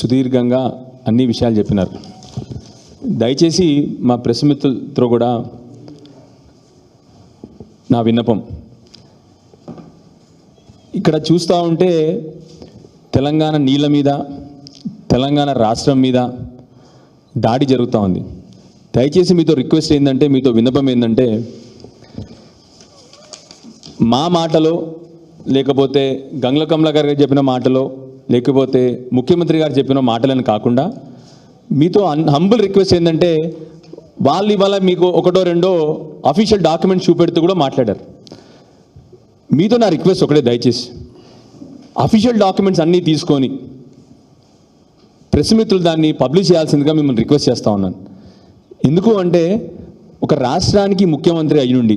సుదీర్ఘంగా అన్ని విషయాలు చెప్పినారు. దయచేసి మా ప్రెస్ మిత్రులతో కూడా నా విన్నపం. ఇక్కడ చూస్తూ ఉంటే తెలంగాణ నీళ్ళ మీద తెలంగాణ రాష్ట్రం మీద దాడి జరుగుతూ ఉంది. దయచేసి మీతో రిక్వెస్ట్ ఏంటంటే మీతో విన్నపం ఏంటంటే మా మాటలో లేకపోతే గంగ్ల కమల గారు చెప్పిన మాటలో లేకపోతే ముఖ్యమంత్రి గారు చెప్పిన మాటలను కాకుండా మీతో హంబుల్ రిక్వెస్ట్ ఏంటంటే వాళ్ళు ఇవాళ మీకు ఒకటో రెండో అఫీషియల్ డాక్యుమెంట్స్ చూపెడుతూ కూడా మాట్లాడారు. మీతో నా రిక్వెస్ట్ ఒకటే దయచేసి. అఫీషియల్ డాక్యుమెంట్స్ అన్నీ తీసుకొని ప్రెస్ మిత్రులు దాన్ని పబ్లిష్ చేయాల్సిందిగా మిమ్మల్ని రిక్వెస్ట్ చేస్తూ ఉన్నాను. ఎందుకు అంటే ఒక రాష్ట్రానికి ముఖ్యమంత్రి అయ్యుండి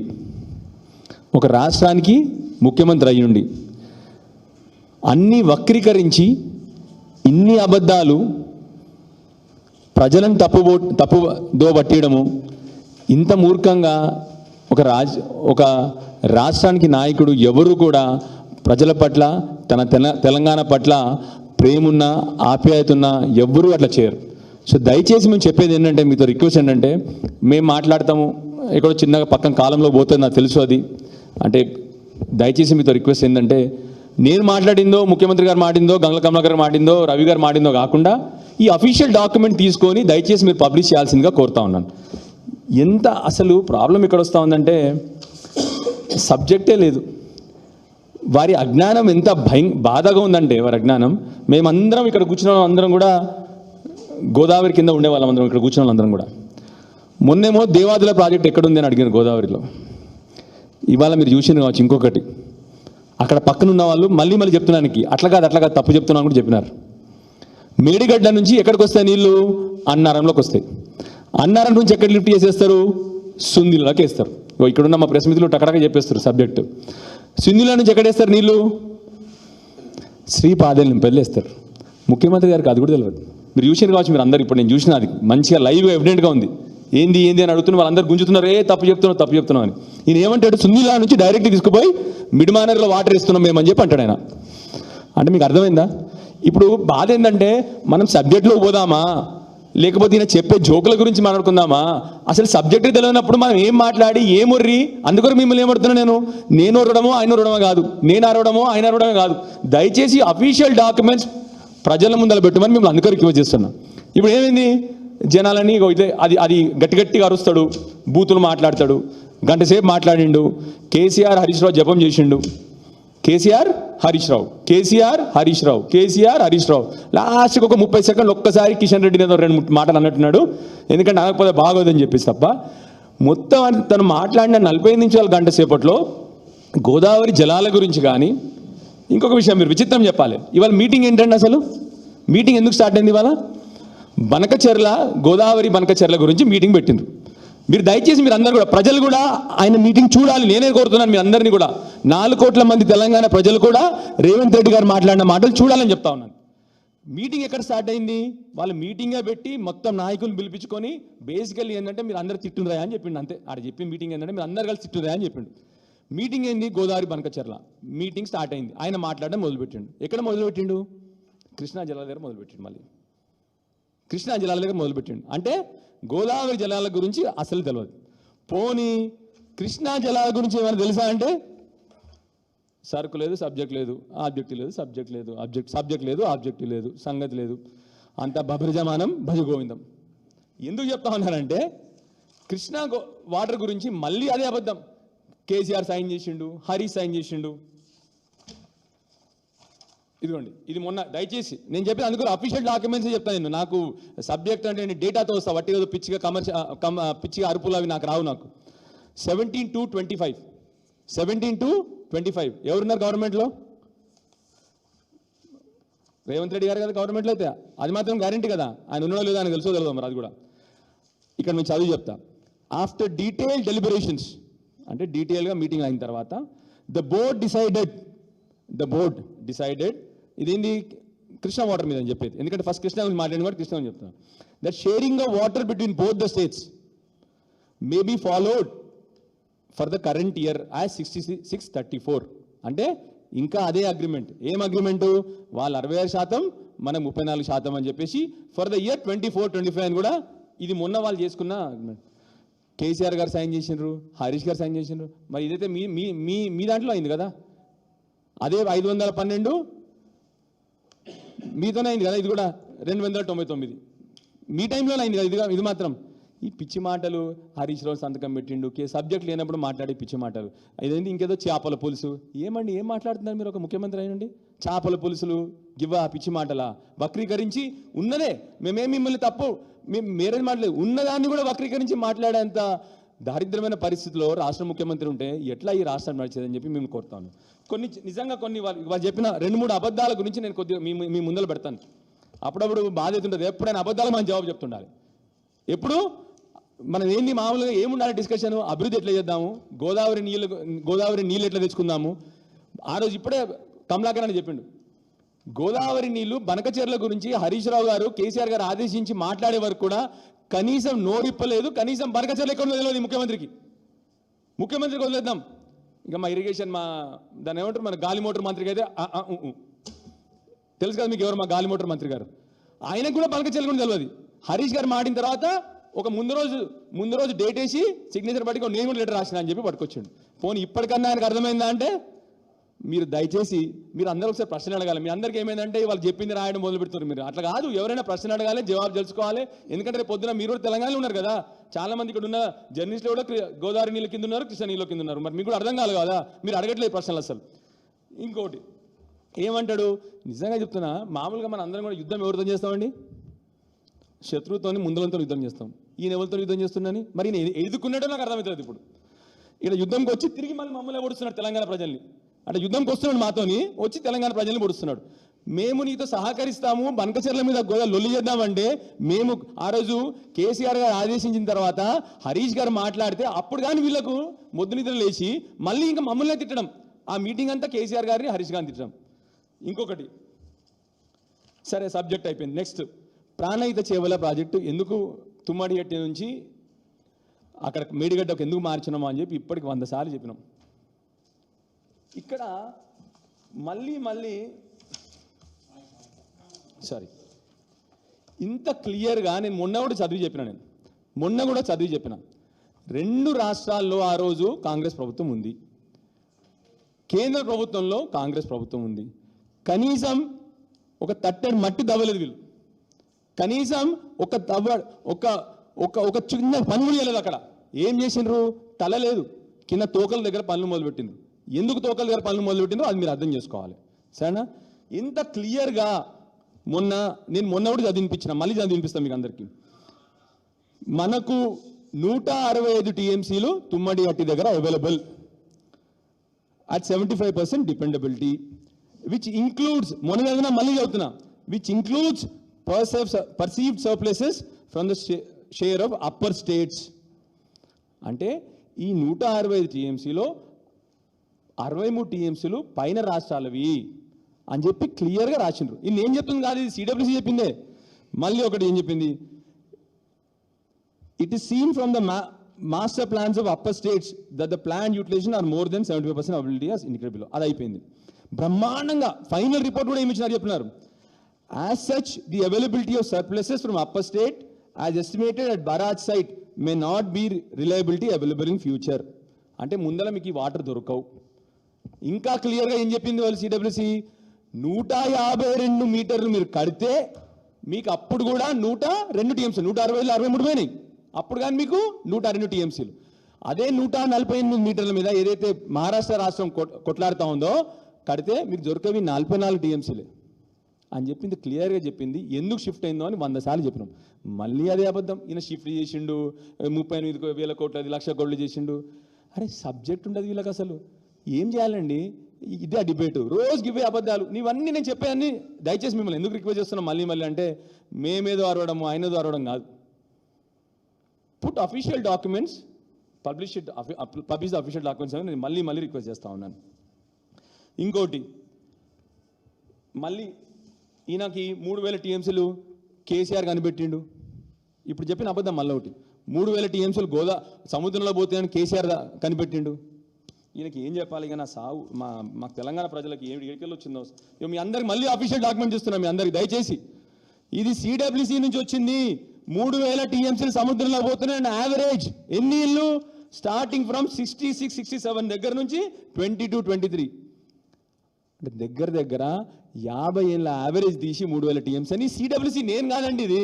ఒక రాష్ట్రానికి ముఖ్యమంత్రి అయ్యుండి అన్నీ వక్రీకరించి ఇన్ని అబద్ధాలు ప్రజలను తప్పుబో తప్పు తప్పుదో ఇంత మూర్ఖంగా ఒక రాజ్ ఒక రాష్ట్రానికి నాయకుడు ఎవరు కూడా ప్రజల పట్ల తన తెల తెలంగాణ పట్ల ప్రేమున్న ఆప్యాయత ఉన్న ఎవ్వరూ అట్లా చేయరు. సో దయచేసి మేము చెప్పేది ఏంటంటే మీతో రిక్వెస్ట్ ఏంటంటే మేము మాట్లాడతాము. ఎక్కడో చిన్నగా పక్కన కాలంలో పోతుంది నాకు తెలుసు అది. అంటే దయచేసి మీతో రిక్వెస్ట్ ఏంటంటే నేను మాట్లాడిందో ముఖ్యమంత్రి గారు మాటిందో గంగల కమలాకర్ మాటిందో రవి గారు మాటిందో కాకుండా ఈ అఫీషియల్ డాక్యుమెంట్ తీసుకొని దయచేసి మీరు పబ్లిష్ చేయాల్సిందిగా కోరుతా ఉన్నాను. ఎంత అసలు ప్రాబ్లం ఇక్కడ వస్తూ ఉందంటే సబ్జెక్టే లేదు. వారి అజ్ఞానం ఎంత భయం బాధగా ఉందంటే వారి అజ్ఞానం. మేమందరం ఇక్కడ కూర్చున్న అందరం కూడా గోదావరి కింద ఉండేవాళ్ళం అందరం ఇక్కడ కూర్చున్న వాళ్ళందరం కూడా. మొన్నేమో దేవాదుల ప్రాజెక్ట్ ఎక్కడుంది అని అడిగాను గోదావరిలో. ఇవాళ మీరు చూసిన కావచ్చు ఇంకొకటి. అక్కడ పక్కన ఉన్న వాళ్ళు మళ్ళీ మళ్ళీ చెప్తున్నానికి అట్లా కాదు అట్లా కాదు తప్పు చెప్తున్నాను కూడా చెప్పినారు. మేడిగడ్డ నుంచి ఎక్కడికి వస్తాయి నీళ్ళు? అన్నారంలోకి వస్తాయి. అన్నారం నుంచి ఎక్కడ లిఫ్ట్ చేసేస్తారు? సుందిలోకి వేస్తారు. ఇక్కడున్న మా ప్రెస్ మిత్రులు టకటక చెప్పేస్తారు సబ్జెక్టు. సుందిలో నుంచి ఎక్కడేస్తారు నీళ్ళు నీళ్ళు? శ్రీపాదల్ నింపల్లి వేస్తారు. ముఖ్యమంత్రి గారికి అది కూడా తెలియదు మీరు చూసిన కావచ్చు మీరు అందరు ఇప్పుడు నేను చూసిన అది మంచిగా లైవ్గా ఎవిడెంట్గా ఉంది. ఏంది ఏంది అని అడుగుతున్న వాళ్ళందరూ గుంజుతున్నారు. ఏ తప్పు చెప్తున్నావు తప్పు చెప్తున్నావు అని. ఈయన ఏమంటాడు సుందిలా నుంచి డైరెక్ట్గా తీసుకుపోయి మిడ్మానర్లో వాటర్ ఇస్తున్నాం మేమని చెప్పి అంటాడు ఆయన. అంటే మీకు అర్థమైందా? ఇప్పుడు బాధ ఏంటంటే మనం సబ్జెక్ట్లో పోదామా? లేకపోతే ఈయన చెప్పే జోకుల గురించి మాట్లాడుకుందామా? అసలు సబ్జెక్ట్ తెలియనప్పుడు మనం ఏం మాట్లాడి ఏమొర్రి అందుకొని మిమ్మల్ని ఏమడుతున్నా నేను? నేను ఒరడమో ఆయన ఒరడమో కాదు. నేను అరవడమో ఆయన అరవడమే కాదు. దయచేసి అఫీషియల్ డాక్యుమెంట్స్ ప్రజల ముందర పెట్టమని మిమ్మల్ని అందుకని రిక్వెస్ట్ చేస్తున్నాం. ఇప్పుడు ఏమైంది? జనాలని ఇదే అది అది గట్టి గట్టిగా అరుస్తాడు బూతులు మాట్లాడతాడు. గంటసేపు మాట్లాడిండు కేసీఆర్ హరీష్ రావు జపం చేసిండు. కేసీఆర్ హరీష్ రావు. కేసీఆర్ హరీష్ రావు. కేసీఆర్ హరీష్ రావు. లాస్ట్కి ఒక ముప్పై సెకండ్లు ఒక్కసారి కిషన్ రెడ్డి ఏదో రెండు మూడు మాటలు అన్నట్టున్నాడు. ఎందుకంటే అనకపోతే బాగోదని చెప్పేసి తప్ప. మొత్తం తను మాట్లాడిన నలభై ఐదు నిమిషాల గంట సేపట్లో గోదావరి జలాల గురించి కానీ ఇంకొక విషయం మీరు విచిత్రం చెప్పాలి. ఇవాళ మీటింగ్ ఏంటండి అసలు? మీటింగ్ ఎందుకు స్టార్ట్ అయింది ఇవాళ? బనకచెర్ల గోదావరి బనకచెర్ల గురించి మీటింగ్ పెట్టిండ్రు. మీరు దయచేసి మీరు అందరు కూడా ప్రజలు కూడా ఆయన మీటింగ్ చూడాలి నేనే కోరుతున్నాను మీ అందరినీ కూడా. నాలుగు కోట్ల మంది తెలంగాణ ప్రజలు కూడా రేవంత్ రెడ్డి గారు మాట్లాడిన మాటలు చూడాలని చెప్తా ఉన్నాను. మీటింగ్ ఎక్కడ స్టార్ట్ అయింది? వాళ్ళు మీటింగే పెట్టి మొత్తం నాయకులు పిలిపించుకొని బేసికల్లీ ఏంటంటే మీరు అందరు తిట్టుండ్రా అని చెప్పిండు అంతే. ఆడ చెప్పిన మీటింగ్ ఏంటంటే మీరు అందరు కలిసి తిట్టుండ్రా అని చెప్పిండు. మీటింగ్ ఏంది? గోదావరి బనకచెర్ల. మీటింగ్ స్టార్ట్ అయింది. ఆయన మాట్లాడడం మొదలుపెట్టిండు. ఎక్కడ మొదలుపెట్టిండు? కృష్ణా జిల్లా దగ్గర మొదలుపెట్టిండు మళ్ళీ. కృష్ణా జలాల దగ్గర మొదలుపెట్టిండు. అంటే గోదావరి జలాల గురించి అసలు తెలియదు పోనీ కృష్ణా జలాల గురించి ఏమైనా తెలుసా అంటే? సరుకు లేదు సబ్జెక్ట్ లేదు ఆబ్జెక్ట్ లేదు సబ్జెక్ట్ లేదు ఆబ్జెక్ట్ సబ్జెక్ట్ లేదు ఆబ్జెక్ట్ లేదు సంగతి లేదు. అంత బభ్రజమానం భజ గోవిందం ఎందుకు చెప్తా ఉన్నానంటే కృష్ణా గో వాటర్ గురించి మళ్ళీ అదే అబద్ధం. కేసీఆర్ సైన్ చేసిండు హరీష్ సైన్ చేసిండు ఇదిగోండి ఇది మొన్న దయచేసి నేను చెప్పేది అందుకు అఫీషియల్ డాక్యుమెంట్స్ చెప్తాను నేను. నాకు సబ్జెక్ట్ అంటే నేను డేటాతో వస్తా వట్టి ఏదో పిచ్చిగా కమర్షియల్ పిచ్చిగా అరుపులు అవి నాకు రావు నాకు. Seventeen to twenty five seventeen to twenty five ఎవరున్నారు గవర్నమెంట్లో? రేవంత్ రెడ్డి గారు కదా గవర్నమెంట్లో అయితే? అది మాత్రం గ్యారంటీ కదా. ఆయన ఉన్నదో లేదో ఆయన తెలుసో తెలుదాం అది కూడా. ఇక్కడ నేను చదివి చెప్తా. ఆఫ్టర్ డీటెయిల్ డెలిబరేషన్స్ అంటే డీటెయిల్గా మీటింగ్ అయిన తర్వాత the board decided the board decided ఇదేంది? కృష్ణా వాటర్ మీద అని చెప్పేది. ఎందుకంటే ఫస్ట్ కృష్ణా గురించి మాట్లాడిన కూడా కృష్ణా అని చెప్తాను that sharing of water between both the states may be followed for the current year as sixty six thirty four అంటే ఇంకా అదే అగ్రిమెంట్ ఏం అగ్రిమెంటు వాళ్ళు అరవై ఆరు శాతం మనం ముప్పై నాలుగు శాతం అని చెప్పేసి for the year twenty four twenty five అని కూడా ఇది మొన్న వాళ్ళు చేసుకున్న కేసీఆర్ గారు సైన్ చేసినారు హరీష్ గారు సైన్ చేసినారు మరి ఇదైతే మీ మీ మీ మీ దాంట్లో అయింది కదా? అదే ఐదు వందల పన్నెండు మీతోనే అయింది కదా ఇది కూడా రెండు వందల తొంభై తొమ్మిది. మీ టైంలోనే అయింది కదా ఇది ఇది మాత్రం. ఈ పిచ్చి మాటలు హరీష్ రావు సంతకం పెట్టిండు కే సబ్జెక్ట్ లేనప్పుడు మాట్లాడే పిచ్చి మాటలు. ఇదేంటి ఇంకేదో చేపల పులుసు. ఏమండి ఏం మాట్లాడుతున్నారు మీరు ఒక ముఖ్యమంత్రి అయినండి చేపల పులుసులు గివ్వ పిచ్చి మాటలా. వక్రీకరించి ఉన్నదే. మేమేం మిమ్మల్ని తప్పు మేము మేరే మాట్లాడలేదు. ఉన్నదాన్ని కూడా వక్రీకరించి మాట్లాడేంత దారిద్రమైన పరిస్థితిలో రాష్ట్ర ముఖ్యమంత్రి ఉంటే ఎట్లా ఈ రాష్ట్రం నడిచేదని చెప్పి మేము కోరుతాను. కొన్ని నిజంగా కొన్ని వాళ్ళు వాళ్ళు చెప్పిన రెండు మూడు అబద్ధాల గురించి నేను కొద్దిగా మీ మీ ముందర పెడతాను. అప్పుడప్పుడు బాధ్యత ఉంటుంది. ఎప్పుడైనా అబద్ధాలు మనం జవాబు చెప్తుండాలి. ఎప్పుడు? మనం ఏంది మామూలుగా ఏముండాలి డిస్కషన్ అభివృద్ధి ఎట్లా చేద్దాము? గోదావరి నీళ్ళు గోదావరి నీళ్ళు ఎట్లా తెచ్చుకుందాము? ఆ రోజు ఇప్పుడే కమలాకర్ అని చెప్పిండు. గోదావరి నీళ్ళు బనకచెర్ల గురించి హరీష్ రావు గారు కేసీఆర్ గారు ఆదేశించి మాట్లాడే వరకు కూడా కనీసం నోరిప్పలేదు కనీసం బనకచెర్ల ఎక్కడ ఉందో తెలియదు ముఖ్యమంత్రికి. ముఖ్యమంత్రికి వదిలేద్దాం. ఇంకా మా ఇరిగేషన్ మా దాన్ని ఏమంటారు? మన గాలి మోటార్ మంత్రికి అయితే తెలుసు కదా మీకు ఎవరు మా గాలి మోటార్ మంత్రి గారు? ఆయనకు కూడా బనకచెర్ల గురించి తెలియదు హరీష్ గారు మాటిన తర్వాత ఒక ముందు రోజు ముందు రోజు డేట్ వేసి సిగ్నేచర్ పట్టుకొని నేను కూడా లెటర్ రాసిన అని చెప్పి పట్టుకొచ్చాడు. పోనీ ఇప్పటికన్నా ఆయనకు అర్థమైందా అంటే మీరు దయచేసి మీరు అందరూ ఒకసారి ప్రశ్న అడగాలి. మీ అందరికీ ఏమైందంటే వాళ్ళు చెప్పింది రాయడం మొదలు పెడుతున్నారు మీరు. అట్లా కాదు ఎవరైనా ప్రశ్న అడగాలి జవాబు తెలుసుకోవాలి. ఎందుకంటే రేపు పొద్దున మీరు కూడా తెలంగాణలో ఉన్నారు కదా. చాలా మంది ఇక్కడ ఉన్న జర్నలిస్టులు కూడా గోదావరి నీళ్ళ కింద ఉన్నారు కృష్ణ నీళ్ళ కింద ఉన్నారు. మరి మీకు కూడా అర్థం కాదు కదా. మీరు అడగట్లేదు ప్రశ్నలు అసలు. ఇంకోటి ఏమంటాడు? నిజంగా చెప్తున్నా మామూలుగా మన అందరం కూడా యుద్ధం ఎవరితో చేస్తామండి? శత్రువుతోని ముందులతో యుద్ధం చేస్తాం. ఈయన ఎవరితో యుద్ధం చేస్తున్నాని మరి ఈయన ఎదుర్కొన్నాడో నాకు అర్థమవుతుంది ఇప్పుడు. ఇక్కడ యుద్ధంకి వచ్చి తిరిగి మళ్ళీ మమ్మల్ని పొడుస్తున్నాడు తెలంగాణ ప్రజల్ని. అంటే యుద్ధంకి వస్తున్నాడు మాతోని వచ్చి తెలంగాణ ప్రజల్ని పొడుస్తున్నాడు. మేము నీతో సహకరిస్తాము బనకచెర్ల మీద గోదా లొల్లి చేద్దామంటే మేము ఆ రోజు కేసీఆర్ గారు ఆదేశించిన తర్వాత హరీష్ గారు మాట్లాడితే అప్పుడు కానీ వీళ్ళకు మొద్దు నిద్ర లేచి మళ్ళీ ఇంకా మమ్మల్ని తిట్టడం. ఆ మీటింగ్ అంతా కేసీఆర్ గారిని హరీష్ గారిని తిట్టడం. ఇంకొకటి. సరే సబ్జెక్ట్ అయిపోయింది. నెక్స్ట్. ప్రాణహిత చేవల ప్రాజెక్టు ఎందుకు తుమ్మడిగట్టి నుంచి అక్కడ మేడిగడ్డకు ఎందుకు మార్చినామా అని చెప్పి ఇప్పటికి వంద సార్లు చెప్పినాం. ఇక్కడ మళ్ళీ మళ్ళీ సారీ ఇంత క్లియర్గా నేను మొన్న కూడా చదివి చెప్పిన నేను. మొన్న కూడా చదివి చెప్పిన. రెండు రాష్ట్రాల్లో ఆ రోజు కాంగ్రెస్ ప్రభుత్వం ఉంది. కేంద్ర ప్రభుత్వంలో కాంగ్రెస్ ప్రభుత్వం ఉంది. కనీసం ఒక తట్టడి మట్టి దవ్వలేదు వీళ్ళు. కనీసం ఒక తవ్వ ఒక ఒక ఒక చిన్న పనులు చేయలేదు అక్కడ. ఏం చేసిండ్రు? తల లేదు. కింద తోకల దగ్గర పనులు మొదలుపెట్టిండ్రు. ఎందుకు తోకల్ దగ్గర పనులు మొదలుపెట్టిందో అది మీరు అర్థం చేసుకోవాలి. సరేనా? ఇంత క్లియర్గా మొన్న నేను మొన్న కూడా చదివినిపించిన మళ్ళీ చదివినిపిస్తాను మీకు అందరికీ. మనకు నూట అరవై ఐదు టీఎంసీలు తుమ్మడి అట్టి దగ్గర available at seventy five percent dependability which includes మొన్న చదివినా మళ్ళీ చదువుతున్నా which includes percep perceived surpluses from the share of upper states అంటే ఈ నూట అరవై ఐదు టీఎంసీలో అరవై మూడు టీఎంసీలు పైన రాష్ట్రాలవి అని చెప్పి క్లియర్గా రాసిండ్రు. ఇది నేను చెప్తుంది కాదు ఇది సిడబ్ల్యూసీ చెప్పిందే. మళ్ళీ ఒకటి ఏం చెప్పింది? It is seen from the ma master plans of upper states the plan planned are more than seventy 75% availability as indicated అది అయిపోయింది. బ్రహ్మాండంగా ఫైనల్ రిపోర్ట్ కూడా ఏమి ఇచ్చినారు చెప్తున్నారు as such the availability of surpluses from upper state as estimated at barrage site may not be reliability available in future అంటే ముందర మీకు ఈ వాటర్ దొరకవు. ఇంకా క్లియర్గా ఏం చెప్పింది వాళ్ళు సిడబ్ల్యూసి? నూట యాభై రెండు మీటర్లు మీరు కడితే మీకు అప్పుడు కూడా నూట రెండు టీఎంసీలు నూట అరవై అరవై మూడు పోయినాయి. అప్పుడు కానీ మీకు నూట రెండు టీఎంసీలు. అదే నూట నలభై ఎనిమిది మీటర్ల మీద ఏదైతే మహారాష్ట్ర రాష్ట్రం కొట్లాడుతూ ఉందో కడితే మీకు దొరకవి నలభై నాలుగు టీఎంసీలే. అని చెప్పింది క్లియర్గా చెప్పింది. ఎందుకు షిఫ్ట్ అయిందో అని వంద సార్లు చెప్పినాం. మళ్ళీ అదే అబద్ధం. ఈయన షిఫ్ట్ చేసిండు ముప్పై ఎనిమిది వేల కోట్లు అది లక్ష కోట్లు చేసిండు. అరే సబ్జెక్ట్ ఉండదు వీళ్ళకి అసలు. ఏం చేయాలండి? ఇదే డిబేటు. రోజు ఇవే అబద్ధాలు. నీవన్నీ నేను చెప్పాయని దయచేసి మిమ్మల్ని ఎందుకు రిక్వెస్ట్ చేస్తున్నాం మళ్ళీ మళ్ళీ అంటే మేమేదో అరవడము ఆయనదో అరవడం కాదు. Put official documents publish publish official documents అని నేను మళ్ళీ మళ్ళీ రిక్వెస్ట్ చేస్తా ఉన్నాను. ఇంకోటి మళ్ళీ ఈయనకి మూడు వేల టీఎంసీలు కేసీఆర్ కనిపెట్టిండు. ఇప్పుడు చెప్పిన అబద్ధం మళ్ళీ ఒకటి. మూడు వేల టీఎంసీలు గోదా సముద్రంలో పోతే అని కేసీఆర్ కనిపెట్టిండు. ఈయనకి ఏం చెప్పాలి? ఇక నా సావు మా మాకు తెలంగాణ ప్రజలకు ఏమి ఎడికెళ్ళి వచ్చిందో ఇక మీ అందరికి మళ్ళీ అఫీషియల్ డాక్యుమెంట్ ఇస్తున్నాం మీ అందరికి దయచేసి. ఇది సిడబ్ల్యూసి నుంచి వచ్చింది. మూడు వేల టీఎంసీలు సముద్రంలో పోతున్నాయి యావరేజ్ ఎన్ని ఇల్లు starting from sixty six sixty seven దగ్గర నుంచి ట్వంటీ టు ట్వంటీ త్రీ అంటే దగ్గర దగ్గర యాభై ఏళ్ళ యావరేజ్ తీసి మూడు వేల టీఎంసీ అని సిడబ్ల్యూసి నేను కాదండి ఇది.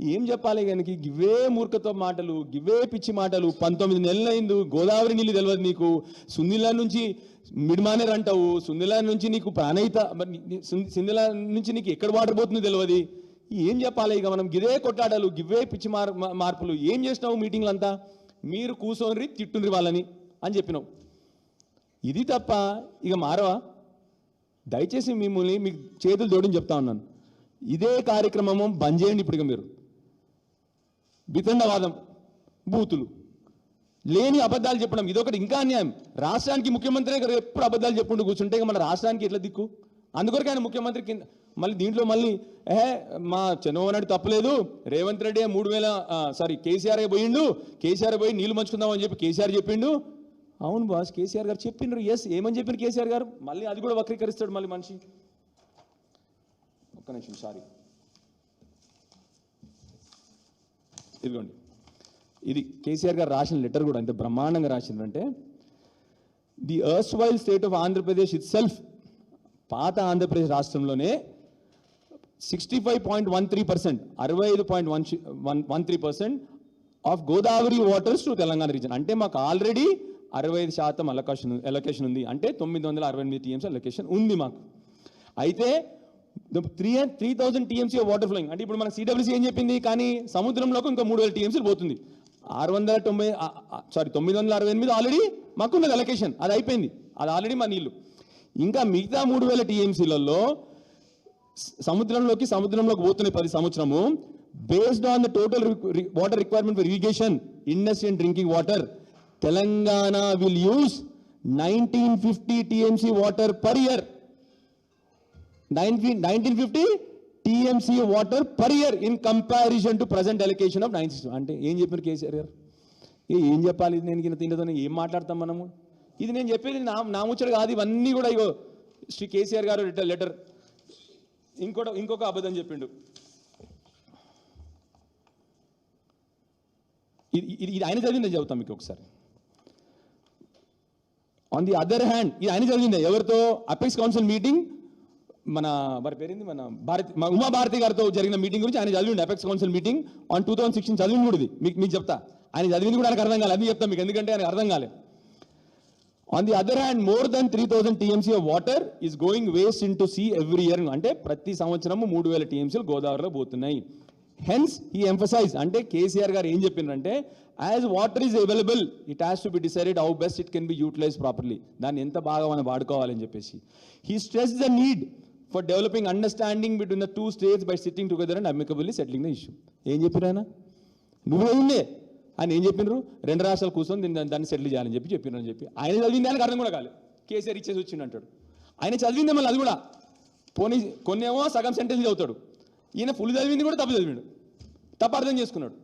ఏం చెప్పాలి కనుక గివే మూర్ఖతో మాటలు గివే పిచ్చి మాటలు. పంతొమ్మిది నెలలు అయింది గోదావరి నీళ్ళు తెలియదు నీకు. సుందిలా నుంచి మిడిమానేర్ అంటావు. సుందిలా నుంచి నీకు ప్రాణయిత మరి నీ- సుందిలా నుంచి నీకు ఎక్కడ వాటర్ పోతుందో తెలియదు ఏం చెప్పాలి ఇక మనం? గిదే కొట్లాడాలు గివే పిచ్చి మార్ మార్పులు. ఏం చేసినావు మీటింగ్లు అంతా మీరు కూర్చోని తిట్టుండ్రి వాళ్ళని అని చెప్పినావు. ఇది తప్ప ఇక మారవా? దయచేసి మిమ్మల్ని మీకు చేతులు జోడించి చెప్తా ఉన్నాను. ఇదే కార్యక్రమము బంద్ చేయండి ఇప్పుడు మీరు. వితండవాదం బూతులు. లేని అబద్ధాలు చెప్పడం ఇదొకటి ఇంకా అన్యాయం. రాష్ట్రానికి ముఖ్యమంత్రి ఎప్పుడు అబద్ధాలు చెప్పుకుంటూ కూర్చుంటే మన రాష్ట్రానికి ఎట్లా దిక్కు? అందుకొరకు ఆయన ముఖ్యమంత్రి కింద మళ్ళీ దీంట్లో మళ్ళీ ఏ మా చంద్రబాబు నాయుడు తప్పలేదు. రేవంత్ రెడ్డి మూడు వేల సారీ కేసీఆర్ పోయిండు? కేసీఆర్ పోయి నీళ్ళు మంచుకుందామని చెప్పి కేసీఆర్ చెప్పిండు. అవును బాస్ కేసీఆర్ గారు చెప్పిండ్రు. ఎస్ ఏమని చెప్పిన కేసీఆర్ గారు? మళ్ళీ అది కూడా వక్రీకరిస్తాడు మళ్ళీ మనిషి. ఒక్క నిమిషం సారీ ఇదిగోండి. ఇది కేసీఆర్ గారు రాసిన లెటర్ కూడా ఎంత బ్రహ్మాండంగా రాసిందంటే the erstwhile state of Andhra Pradesh itself పాత ఆంధ్రప్రదేశ్ రాష్ట్రంలోనే sixty five point one three percent అరవై ఐదు point one one one three percent of Godavari waters to Telangana region అంటే మాకు ఆల్రెడీ అరవై ఐదు శాతం అలొకేషన్ ఎలొకేషన్ ఉంది. అంటే తొమ్మిది వందల అరవై ఎనిమిది టీఎంస్ అలొకేషన్ ఉంది మాకు. అయితే three three thousand TMC water flowing. అంటే ఇప్పుడు మన సిడబ్ల్యూసీ ఏం చెప్పింది? కానీ సముద్రంలోకి ఇంకా మూడు వేల టీఎంసీలు పోతుంది. ఆరు వందల తొంభై సారీ తొమ్మిది వందల అరవై ఎనిమిది ఆల్రెడీ మాకున్నది అలొకేషన్ అది అయిపోయింది. అది ఆల్రెడీ మా నీళ్ళు ఇంకా మిగతా మూడు వేల టీఎంసీలలో సముద్రంలోకి సముద్రంలోకి పోతున్నాయి ప్రతి సంవత్సరము based on the total water requirement for irrigation industry and drinking water Telangana will use nineteen fifty TMC water per year nineteen fifty TMC water per year in comparison to present allocation of nine sixty అంటే ఏం చెప్పారు కేసీఆర్ గారు? ఏ ఏం చెప్పాలి? నేను కింద తిండతో ఏం మాట్లాడతాం మనము? ఇది నేను చెప్పేది నా నా ముచ్చట కాదు ఇవన్నీ కూడా ఇగో శ్రీ కేసీఆర్ గారు లెటర్ లెటర్ ఇంకోటి ఇంకొక అబద్ధం చెప్పిండు. ఇది ఇది ఇది ఆయన చదివిందే చెబుతాం మీకు ఒకసారి. ఆన్ ది అదర్ హ్యాండ్ ఇది ఆయన చదివిందే. ఎవరితో? అపెక్స్ కౌన్సిల్ మీటింగ్ మన వారి పేరింది? మన భారతి మా ఉమా భారతి గారితో జరిగిన మీటింగ్ గురించి ఆయన చదివిండు apex council meeting on two thousand sixteen చదివింది కూడా మీకు మీకు చెప్తా. ఆయన చదివింది కూడా ఆయనకు అర్థం కాలేదు అది చెప్తా మీకు ఎందుకంటే ఆయనకు అర్థం కాలేదు on the other hand more than three thousand TMC of water is going waste into sea every year అంటే ప్రతి సంవత్సరము మూడు వేల టీఎంసీలు గోదావరిలో పోతున్నాయి. హెన్స్ ఈ ఎంఫసైజ్ అంటే కేసీఆర్ గారు ఏం చెప్పిందంటే as water is available it has to be decided how best it can be utilise properly దాన్ని ఎంత బాగా మనం వాడుకోవాలని చెప్పేసి. He stress the need for developing understanding between the two states by sitting together and amicably settling the issue ఏం చెప్పిన ఆయన? నువ్వే ఉండే. ఆయన ఏం చెప్పిండ్రు రెండు రాష్ట్రాలు కూర్చొని దీన్ని దాన్ని సెటిల్ చేయాలని చెప్పి చెప్పిండ్రు అని చెప్పి. ఆయన చదివింది ఆయనకు అర్థం కూడా కాలేదు. కేసీఆర్ ఇచ్చేసి వచ్చిండు అంటాడు. ఆయన చదివింది మళ్ళీ అది కూడా. పోనీ కొన్నేమో సగం సెంటెన్స్ చదువుతాడు. ఈయన ఫుల్ చదివింది కూడా తప్పు చదివాడు. తప్పు అర్థం చేసుకున్నాడు.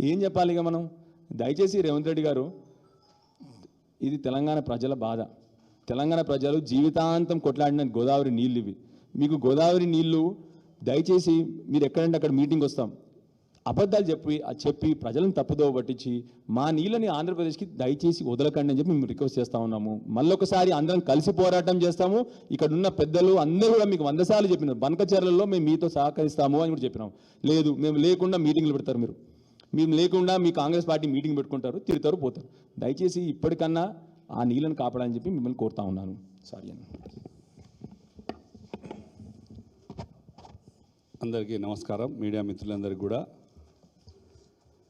ఏం చెప్పాలి ఇక మనం? దయచేసి రేవంత్ రెడ్డి గారు ఇది తెలంగాణ ప్రజల బాధ. తెలంగాణ ప్రజలు జీవితాంతం కొట్లాడిన గోదావరి నీళ్ళు ఇవి. మీకు గోదావరి నీళ్ళు దయచేసి మీరు ఎక్కడంటే అక్కడ మీటింగ్ వస్తాం. అబద్ధాలు చెప్పి అది చెప్పి ప్రజలను తప్పుదోవ పట్టించి మా నీళ్ళని ఆంధ్రప్రదేశ్కి దయచేసి వదలకండి అని చెప్పి మేము రిక్వెస్ట్ చేస్తా ఉన్నాము. మళ్ళొకసారి అందరం కలిసి పోరాటం చేస్తాము. ఇక్కడ ఉన్న పెద్దలు అందరూ కూడా మీకు వంద సార్లు చెప్పినారు. బనకచర్లలో మేము మీతో సహకరిస్తాము అని కూడా చెప్పినాం. లేదు మేము లేకుండా మీటింగ్లు పెడతారు మీరు. మేము లేకుండా మీ కాంగ్రెస్ పార్టీ మీటింగ్ పెట్టుకుంటారు తిరుగుతారు పోతారు. దయచేసి ఇప్పటికన్నా ఆ నీళ్ళను కాపాడని చెప్పి మిమ్మల్ని కోరుతా ఉన్నాను. సారీ అని అందరికీ నమస్కారం. మీడియా మిత్రులందరికీ కూడా.